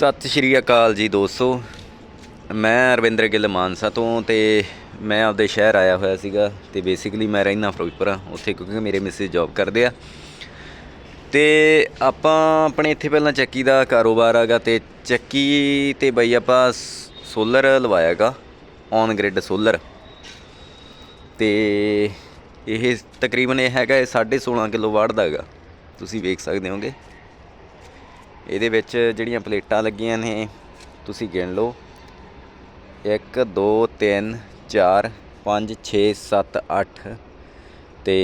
ਸਤਿ ਸ਼੍ਰੀ ਅਕਾਲ ਜੀ ਦੋਸਤੋ। ਮੈਂ ਰਵਿੰਦਰ ਗਿੱਲ ਮਾਨਸਾ ਤੋਂ ਤੇ ਮੈਂ ਆਪਦੇ ਸ਼ਹਿਰ ਆਇਆ ਹੋਇਆ ਸੀਗਾ ਤੇ ਬੇਸਿਕਲੀ ਮੈਂ ਰਹਿਣਾ ਫਿਰੋਜ਼ਪੁਰ ਆ ਉੱਥੇ ਕਿਉਂਕਿ ਮੇਰੇ ਮਿਸਿਸ ਜੌਬ ਕਰਦੇ ਆ। ਤੇ ਆਪਾਂ ਆਪਣੇ ਇੱਥੇ ਪਹਿਲਾਂ ਚੱਕੀ ਦਾ ਕਾਰੋਬਾਰ ਹੈਗਾ ਤੇ ਚੱਕੀ ਤੇ ਬਈ ਆਪਾਂ ਸੋਲਰ ਲਵਾਇਆਗਾ ਔਨ ਗ੍ਰਿਡ ਸੋਲਰ ਤੇ ਇਹ ਤਕਰੀਬਨ ਇਹ ਹੈਗਾ ਇਹ 16.5 ਕਿਲੋ ਵਾਟ ਦਾ ਹੈਗਾ। ਤੁਸੀਂ ਵੇਖ ਸਕਦੇ ਹੋਗੇ। ਇਹਦੇ ਵਿੱਚ ਜਿਹੜੀਆਂ ਪਲੇਟਾਂ ਲੱਗੀਆਂ ਨੇ, ਤੁਸੀਂ ਗਿਣ ਲਓ। 1 2 3 4 5 6 7 8 ਤੇ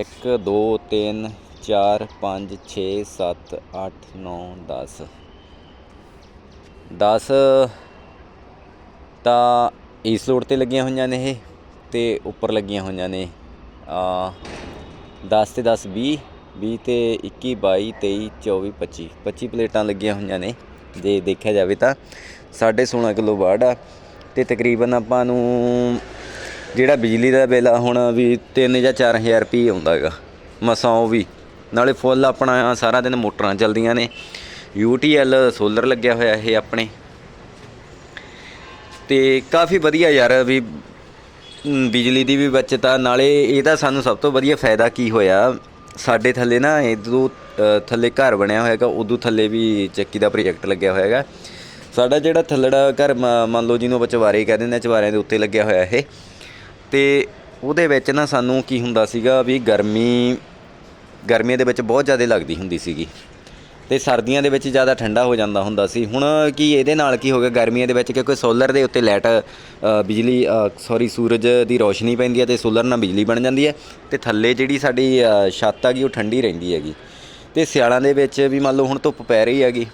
1 2 3 4 5 6 7 8 9 10 10 ਤਾਂ ਇਸ ਲੋਡ ਤੇ ਲੱਗੀਆਂ ਹੋਈਆਂ ਨੇ ਇਹ ਤੇ ਉੱਪਰ ਲੱਗੀਆਂ ਹੋਈਆਂ ਨੇ, ਆ 10 ਤੇ 10 20 20 ਤੇ 21 22 23 24 25 25 ਪਲੇਟਾਂ ਲੱਗੀਆਂ ਹੋਈਆਂ ਨੇ। ਜੇ ਦੇਖਿਆ ਜਾਵੇ ਤਾਂ 16.5 ਕਿਲੋ ਵਾਟ ਆ। ਤੇ ਤਕਰੀਬਨ ਆਪਾਂ ਨੂੰ ਜਿਹੜਾ ਬਿਜਲੀ ਦਾ ਬਿੱਲ ਆ, ਹੁਣ ਵੀ 3 ਜਾਂ 4000 ਰੁਪਏ ਆਉਂਦਾ ਹੈਗਾ। ਮਸਾਂ ਉਹ ਵੀ। ਨਾਲੇ ਫੁੱਲ ਆਪਣਾ ਸਾਰਾ ਦਿਨ ਮੋਟਰਾਂ ਚੱਲਦੀਆਂ ਨੇ। UTL ਸੋਲਰ ਲੱਗਿਆ ਹੋਇਆ ਇਹ ਆਪਣੇ। ਤੇ ਕਾਫੀ ਵਧੀਆ ਯਾਰ ਵੀ ਬਿਜਲੀ ਦੀ ਵੀ ਬਚਤ ਆ। ਨਾਲੇ ਇਹਦਾ ਸਾਨੂੰ ਸਭ ਤੋਂ ਵਧੀਆ ਫਾਇਦਾ ਕੀ ਹੋਇਆ ਸਾਡੇ ਥੱਲੇ ਨਾ ਇਦੋਂ ਥੱਲੇ ਘਰ ਬਣਿਆ ਹੋਇਆ ਹੋਇਆਗਾ ਉਦੋਂ ਥੱਲੇ ਵੀ ਚੱਕੀ ਦਾ ਪ੍ਰੋਜੈਕਟ ਲੱਗਿਆ ਹੋਇਆ ਹੈਗਾ। ਸਾਡਾ ਜਿਹੜਾ ਥੱਲੜਾ ਘਰ ਮ- ਮੰਨ ਲਓ ਜਿਹਨੂੰ ਆਪਾਂ ਚਵਾਰੇ ਕਹਿ ਦਿੰਦੇ ਆ ਚਵਾਰਿਆਂ ਦੇ ਉੱਤੇ ਲੱਗਿਆ ਹੋਇਆ ਇਹ। ਤੇ ਉਹਦੇ ਵਿੱਚ ਨਾ ਸਾਨੂੰ ਕੀ ਹੁੰਦਾ ਸੀਗਾ ਵੀ ਗਰਮੀ, ਗਰਮੀਆਂ ਦੇ ਵਿੱਚ ਬਹੁਤ ਜ਼ਿਆਦਾ ਲੱਗਦੀ ਹੁੰਦੀ ਸੀਗੀ। ਤੇ ਸਰਦੀਆਂ ਦੇ ਵਿੱਚ ਜ਼ਿਆਦਾ ਠੰਡਾ ਹੋ ਜਾਂਦਾ ਹੁੰਦਾ ਸੀ। ਹੁਣ ਕੀ ਇਹਦੇ ਨਾਲ ਕੀ ਹੋ ਗਿਆ? ਗਰਮੀਆਂ ਦੇ ਵਿੱਚ ਕਿਉਂਕਿ ਸੋਲਰ ਦੇ ਉੱਤੇ ਲਾਈਟ ਬਿਜਲੀ ਸੌਰੀ ਸੂਰਜ ਦੀ ਰੋਸ਼ਨੀ ਪੈਂਦੀ ਹੈ ਤੇ ਸੋਲਰ ਨਾਲ ਬਿਜਲੀ ਬਣ ਜਾਂਦੀ ਹੈ ਤੇ ਥੱਲੇ ਜਿਹੜੀ ਸਾਡੀ ਛੱਤ ਆ ਗਈ ਉਹ ਠੰਡੀ ਰਹਿੰਦੀ ਹੈਗੀ। ਤੇ ਸਿਆਲਾਂ ਦੇ ਵਿੱਚ ਵੀ ਮੰਨ ਲਓ ਹੁਣ ਧੁੱਪ ਪੈ ਰਹੀ ਹੈਗੀ,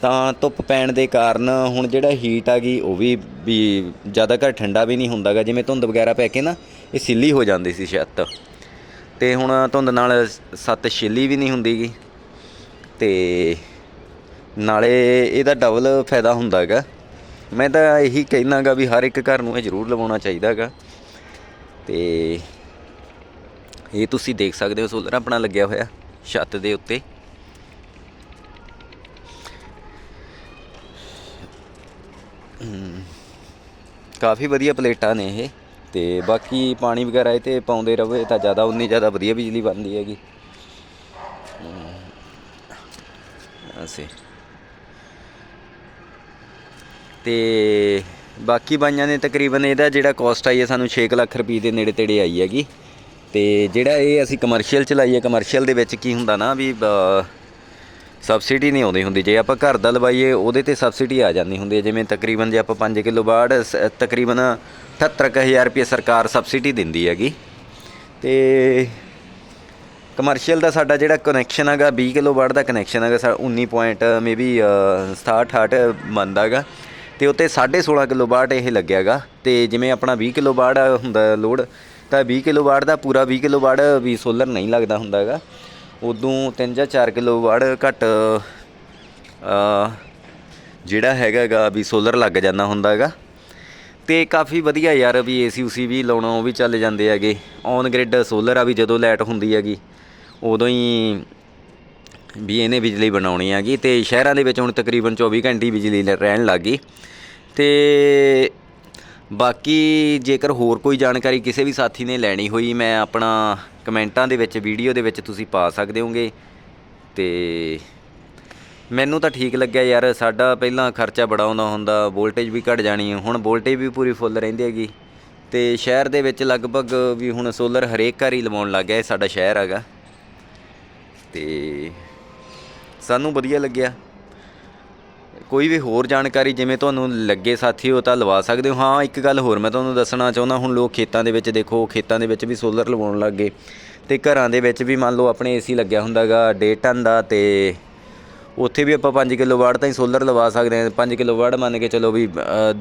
ਤਾਂ ਧੁੱਪ ਪੈਣ ਦੇ ਕਾਰਨ ਹੁਣ ਜਿਹੜਾ ਹੀਟ ਆ ਗਈ ਉਹ ਵੀ ਵੀ ਜ਼ਿਆਦਾ ਘਰ ਠੰਡਾ ਵੀ ਨਹੀਂ ਹੁੰਦਾਗਾ ਜਿਵੇਂ ਧੁੰਦ ਵਗੈਰਾ ਪੈ ਕੇ ਨਾ, ਇਹ ਸਿੱਲੀ ਹੋ ਜਾਂਦੀ ਸੀ ਛੱਤ। ਤੇ ਹੁਣ ਧੁੰਦ ਨਾਲ ਸੱਤ ਛਿੱਲੀ ਵੀ ਨਹੀਂ ਹੁੰਦੀਗੀ ਤੇ ਨਾਲੇ ਇਹਦਾ ਡਬਲ ਫਾਇਦਾ ਹੁੰਦਾ ਹੈਗਾ। ਮੈਂ ਤਾਂ ਇਹੀ ਕਹਿਣਾਗਾ ਵੀ ਹਰ ਇੱਕ ਘਰ ਨੂੰ ਇਹ ਜ਼ਰੂਰ ਲਵਾਉਣਾ ਚਾਹੀਦਾ ਹੈਗਾ। ਤੇ ਇਹ ਤੁਸੀਂ ਦੇਖ ਸਕਦੇ ਹੋ ਸੋਲਰ ਆਪਣਾ ਲੱਗਿਆ ਹੋਇਆ ਛੱਤ ਦੇ ਉੱਤੇ। ਕਾਫੀ ਵਧੀਆ ਪਲੇਟਾਂ ਨੇ ਇਹ। ਤੇ ਬਾਕੀ ਪਾਣੀ ਵਗੈਰਾ ਇਹ ਤੇ ਪਾਉਂਦੇ ਰਵੇ ਤਾਂ ਜ਼ਿਆਦਾ, ਉਨੀ ਜ਼ਿਆਦਾ ਵਧੀਆ ਬਿਜਲੀ ਬਣਦੀ ਹੈਗੀ। ਅਸੀਂ। ਤੇ ਬਾਕੀ ਬਾਈਆਂ ਨੇ ਤਕਰੀਬਨ ਇਹਦਾ ਜਿਹੜਾ ਕਾਸਟ ਆਈ ਹੈ ਸਾਨੂੰ 6 ਕੁ ਲੱਖ ਰੁਪਏ ਦੇ ਨੇੜੇ ਤੇੜੇ ਆਈ ਹੈਗੀ। ਤੇ ਜਿਹੜਾ ਇਹ ਅਸੀਂ ਕਮਰਸ਼ੀਅਲ ਚਲਾਈ ਹੈ ਕਮਰਸ਼ੀਅਲ ਦੇ ਵਿੱਚ ਕੀ ਹੁੰਦਾ ਨਾ ਵੀ ਸਬਸਿਡੀ ਨਹੀਂ ਆਉਂਦੀ ਹੁੰਦੀ। ਜੇ ਆਪਾਂ ਘਰ ਦਾ ਲਵਾਈਏ, ਉਹਦੇ ਤੇ ਸਬਸਿਡੀ ਆ ਜਾਂਦੀ ਹੁੰਦੀ ਹੈ। ਜਿਵੇਂ ਤਕਰੀਬਨ ਜੇ ਆਪਾਂ 5 ਕਿਲੋ ਬਾੜ, ਸ- ਤਕਰੀਬਨ 78000 ਰੁਪਏ ਸਰਕਾਰ ਸਬਸਿਡੀ ਦਿੰਦੀ ਹੈਗੀ। ਤੇ ਕਮਰਸ਼ੀਅਲ ਦਾ ਸਾਡਾ ਜਿਹੜਾ ਕਨੈਕਸ਼ਨ ਹੈਗਾ 20 ਕਿਲੋ ਵਾਟ ਦਾ ਕਨੈਕਸ਼ਨ ਹੈਗਾ ਸਾ 19 ਪੁਆਇੰਟ ਮੇਬੀ 67 68 ਬਣਦਾ ਹੈਗਾ। ਤੇ ਉੱਤੇ 16.5 ਕਿਲੋ ਵਾਟ ਇਹ ਲੱਗਿਆਗਾ ਤੇ ਜਿਵੇਂ ਆਪਣਾ 20 ਕਿਲੋ ਵਾਟ ਹੁੰਦਾ ਲੋਡ ਤਾਂ 20 ਕਿਲੋ ਵਾਟ ਦਾ ਪੂਰਾ 20 ਕਿਲੋ ਵਾਟ ਵੀ ਸੋਲਰ ਨਹੀਂ ਲੱਗਦਾ ਹੁੰਦਾ ਹੈਗਾ। ਉਦੋਂ 3 ਜਾਂ 4 ਕਿਲੋ ਵਾਟ ਘੱਟ ਅ, ਜਿਹੜਾ ਹੈਗਾਗਾ ਵੀ ਸੋਲਰ ਲੱਗ ਜਾਂਦਾ ਹੁੰਦਾ ਹੈਗਾ। ਤੇ ਕਾਫੀ ਵਧੀਆ ਯਾਰ ਵੀ ਏਸੀ ਉਸੀ ਵੀ ਲਾਉਣਾ, ਉਹ ਵੀ ਚੱਲ ਜਾਂਦੇ ਹੈਗੇ। ਔਨ ਗ੍ਰਿਡ ਸੋਲਰ ਆ ਵੀ ਜਦੋਂ ਲਾਈਟ ਹੁੰਦੀ ਹੈਗੀ, ਉਦੋਂ ਹੀ ਵੀ ਇਹਨੇ ਬਿਜਲੀ ਬਣਾਉਣੀ ਹੈਗੀ ਤੇ ਸ਼ਹਿਰਾਂ ਦੇ ਵਿੱਚ ਹੁਣ ਤਕਰੀਬਨ 24 ਘੰਟੇ ਬਿਜਲੀ ਲ- ਰਹਿਣ ਲੱਗੀ ਤੇ ਬਾਕੀ ਜੇਕਰ ਹੋਰ ਕੋਈ ਜਾਣਕਾਰੀ ਕਿਸੇ ਵੀ ਸਾਥੀ ਨੇ ਲੈਣੀ ਹੋਈ, ਮੈਂ ਆਪਣਾ ਕਮੈਂਟਾਂ ਦੇ ਵਿੱਚ, ਵੀਡੀਓ ਦੇ ਵਿੱਚ ਤੁਸੀਂ ਪਾ ਸਕਦੇ ਹੋਗੇ। ਤੇ ਮੈਨੂੰ ਤਾਂ ਠੀਕ ਲੱਗਿਆ ਯਾਰ, ਸਾਡਾ ਪਹਿਲਾਂ ਖਰਚਾ ਬੜਾ ਆਉਂਦਾ ਹੁੰਦਾ ਵੋਲਟੇਜ ਵੀ ਘਟ ਜਾਣੀ ਹੁਣ ਵੋਲਟੇਜ ਵੀ ਪੂਰੀ ਫੁੱਲ ਰਹਿੰਦੀ ਹੈਗੀ। ਤੇ ਸ਼ਹਿਰ ਦੇ ਵਿੱਚ ਲਗਭਗ ਵੀ ਹੁਣ ਸੋਲਰ ਹਰੇਕ ਘਰ ਹੀ ਲਵਾਉਣ ਲੱਗ ਗਿਆ ਇਹ ਸਾਡਾ ਸ਼ਹਿਰ ਹੈਗਾ। ਤੇ ਸਾਨੂੰ ਵਧੀਆ ਲੱਗਿਆ। ਕੋਈ ਵੀ ਹੋਰ ਜਾਣਕਾਰੀ ਜਿਵੇਂ ਤੁਹਾਨੂੰ ਲੱਗੇ ਸਾਥੀਓ ਤਾਂ ਲਵਾ ਸਕਦੇ ਹੋ। ਹਾਂ, ਇੱਕ ਗੱਲ ਹੋਰ ਮੈਂ ਤੁਹਾਨੂੰ ਦੱਸਣਾ ਚਾਹੁੰਦਾ, ਹੁਣ ਲੋਕ ਖੇਤਾਂ ਦੇ ਵਿੱਚ ਦੇਖੋ, ਖੇਤਾਂ ਦੇ ਵਿੱਚ ਵੀ ਸੋਲਰ ਲਵਾਉਣ ਲੱਗ ਗਏ। ਤੇ ਘਰਾਂ ਦੇ ਵਿੱਚ ਵੀ ਮੰਨ ਲਓ ਆਪਣੇ ਏਸੀ ਲੱਗਿਆ ਹੁੰਦਾਗਾ 1.5 ਟਨ ਦਾ ਤੇ ਉੱਥੇ ਵੀ ਆਪਾਂ 5 ਕਿਲੋ ਵਾਟ ਤਾਂ ਹੀ ਸੋਲਰ ਲਵਾ ਸਕਦੇ ਹਾਂ। 5 ਕਿਲੋ ਵਾਟ ਮੰਨ ਕੇ ਚਲੋ ਵੀ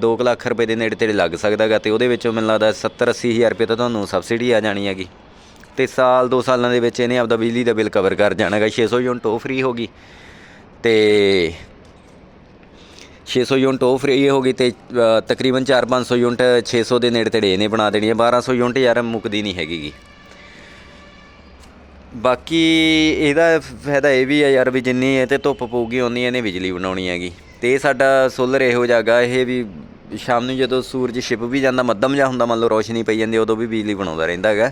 2 ਲੱਖ ਰੁਪਏ ਦੇ ਨੇੜੇ ਤੇੜੇ ਲੱਗ ਸਕਦਾਗਾ ਤੇ ਉਹਦੇ ਵਿੱਚੋਂ ਮੈਨੂੰ ਲੱਗਦਾ 70 80 ਹਜ਼ਾਰ ਰੁਪਏ ਤਾਂ ਤੁਹਾਨੂੰ ਸਬਸਿਡੀ ਆ ਜਾਣੀ ਹੈਗੀ। ਤੇ ਸਾਲ 2 ਸਾਲਾਂ ਦੇ ਵਿੱਚ ਇਹਨੇ ਆਪਦਾ ਬਿਜਲੀ ਦਾ ਬਿੱਲ ਕਵਰ ਕਰ ਜਾਣਾਗਾ। 600 ਯੂਨਿਟ ਉਹ ਫ੍ਰੀ ਹੋ ਹੋਗੀ ਤੇ 600 ਯੂਨਿਟ ਉਹ ਫ੍ਰੀ ਹੋ ਗਈ ਤੇ ਅ, ਤਕਰੀਬਨ 4-500 ਯੂਨਿਟ 600 ਦੇ ਨੇੜੇ ਤੇੜੇ ਇਹਨੇ ਬਣਾ ਦੇਣੀ ਹੈ। 1200 ਯੂਨਿਟ ਯਾਰ ਮੁੱਕਦੀ ਨਹੀਂ ਹੈਗੀ ਗੀ ਬਾਕੀ ਇਹਦਾ ਫਾਇਦਾ ਇਹ ਵੀ ਆ ਯਾਰ ਵੀ ਜਿੰਨੀ ਇਹ ਤੇ ਧੁੱਪ ਪਊਗੀ ਉਨੀ ਇਹਨੇ ਬਿਜਲੀ ਬਣਾਉਣੀ ਹੈਗੀ। ਤੇ ਇਹ ਸਾਡਾ ਸੋਲਰ ਇਹੋ ਜਾਗਾ ਇਹ ਵੀ ਸ਼ਾਮ ਨੂੰ ਜਦੋਂ ਸੂਰਜ ਛਿਪ ਵੀ ਜਾਂਦਾ, ਮੱਧਮ ਜਿਹਾ ਹੁੰਦਾ, ਮੰਨ ਲਓ ਰੋਸ਼ਨੀ ਪਈ ਜਾਂਦੀ, ਉਦੋਂ ਵੀ ਬਿਜਲੀ ਬਣਾਉਂਦਾ ਰਹਿੰਦਾ ਹੈਗਾ।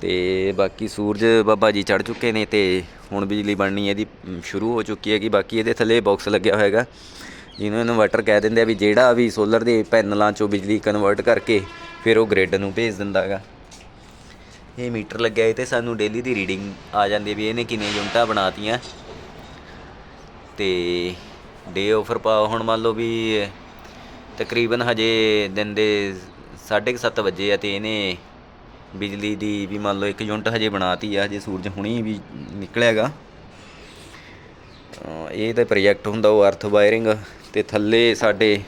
ਤੇ ਬਾਕੀ ਸੂਰਜ ਬਾਬਾ ਜੀ ਚੜ ਚੁੱਕੇ ਨੇ ਤੇ ਹੁਣ ਬਿਜਲੀ ਬਣਨੀ ਇਹਦੀ ਸ਼ੁਰੂ ਹੋ ਚੁੱਕੀ ਹੈਗੀ। ਬਾਕੀ ਇਹਦੇ ਥੱਲੇ ਬਾਕਸ ਲੱਗਿਆ ਹੋਏਗਾ ਜਿਹਨੂੰ ਇਨਵਰਟਰ ਕਹਿ ਦਿੰਦੇ ਆ ਵੀ ਜਿਹੜਾ ਵੀ ਸੋਲਰ ਦੇ ਪੈਨਲਾਂ ਚੋਂ ਬਿਜਲੀ ਕਨਵਰਟ ਕਰਕੇ ਫਿਰ ਉਹ ਗ੍ਰਿਡ ਨੂੰ ਭੇਜ ਦਿੰਦਾ ਹੈਗਾ। ਇਹ ਮੀਟਰ ਲੱਗਿਆ ਇਹ ਤੇ ਸਾਨੂੰ ਡੇਲੀ ਦੀ ਰੀਡਿੰਗ ਆ ਜਾਂਦੀ ਵੀ ਇਹਨੇ ਕਿੰਨੇ ਯੂਨਿਟਾਂ ਬਣਾਤੀਆਂ। ਤੇ ਡੇ ਆਫਰ ਪਾ ਹੁਣ ਮੰਨ ਲਓ ਵੀ ਤਕਰੀਬਨ ਹਜੇ ਦਿਨ ਦੇ 7:30 ਵਜੇ ਆ ਤੇ ਇਹਨੇ ਬਿਜਲੀ ਦੀ ਵੀ ਮੰਨ ਲਓ ਇੱਕ ਯੂਨਿਟ ਹਜੇ ਬਣਾਤੀ ਆ, ਹਜੇ ਸੂਰਜ ਹੁਣੀ ਵੀ ਨਿਕਲਿਆਗਾ। ਇਹ ਤਾਂ ਪ੍ਰੋਜੈਕਟ ਹੁੰਦਾ ਉਹ ਅਰਥ ਵਾਇਰਿੰਗ ਤੇ ਥੱਲੇ ਸਾਡੇ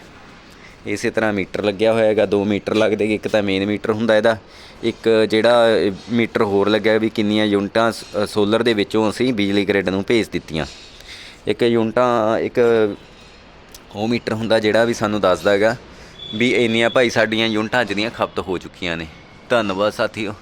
ਇਸੇ ਤਰ੍ਹਾਂ ਮੀਟਰ ਲੱਗਿਆ ਹੋਇਆ ਹੈਗਾ, ਦੋ ਮੀਟਰ ਲੱਗਦੇ ਇੱਕ ਤਾਂ ਮੇਨ ਮੀਟਰ ਹੁੰਦਾ ਇਹਦਾ, ਇੱਕ ਜਿਹੜਾ ਮੀਟਰ ਹੋਰ ਲੱਗਿਆ ਵੀ ਕਿੰਨੀਆਂ ਯੂਨਿਟਾਂ ਸੋਲਰ ਦੇ ਵਿੱਚੋਂ ਅਸੀਂ ਬਿਜਲੀ ਗ੍ਰਿਡ ਨੂੰ ਭੇਜ ਦਿੱਤੀਆਂ। ਇੱਕ ਯੂਨਿਟਾਂ, ਇੱਕ ਉਹ ਮੀਟਰ ਹੁੰਦਾ ਜਿਹੜਾ ਵੀ ਸਾਨੂੰ ਦੱਸਦਾ ਹੈਗਾ ਵੀ ਇੰਨੀਆਂ ਭਾਈ ਸਾਡੀਆਂ ਯੂਨਿਟਾਂ ਜਿਹੜੀਆਂ ਖਪਤ ਹੋ ਚੁੱਕੀਆਂ ਨੇ। ਧੰਨਵਾਦ ਸਾਥੀਓ।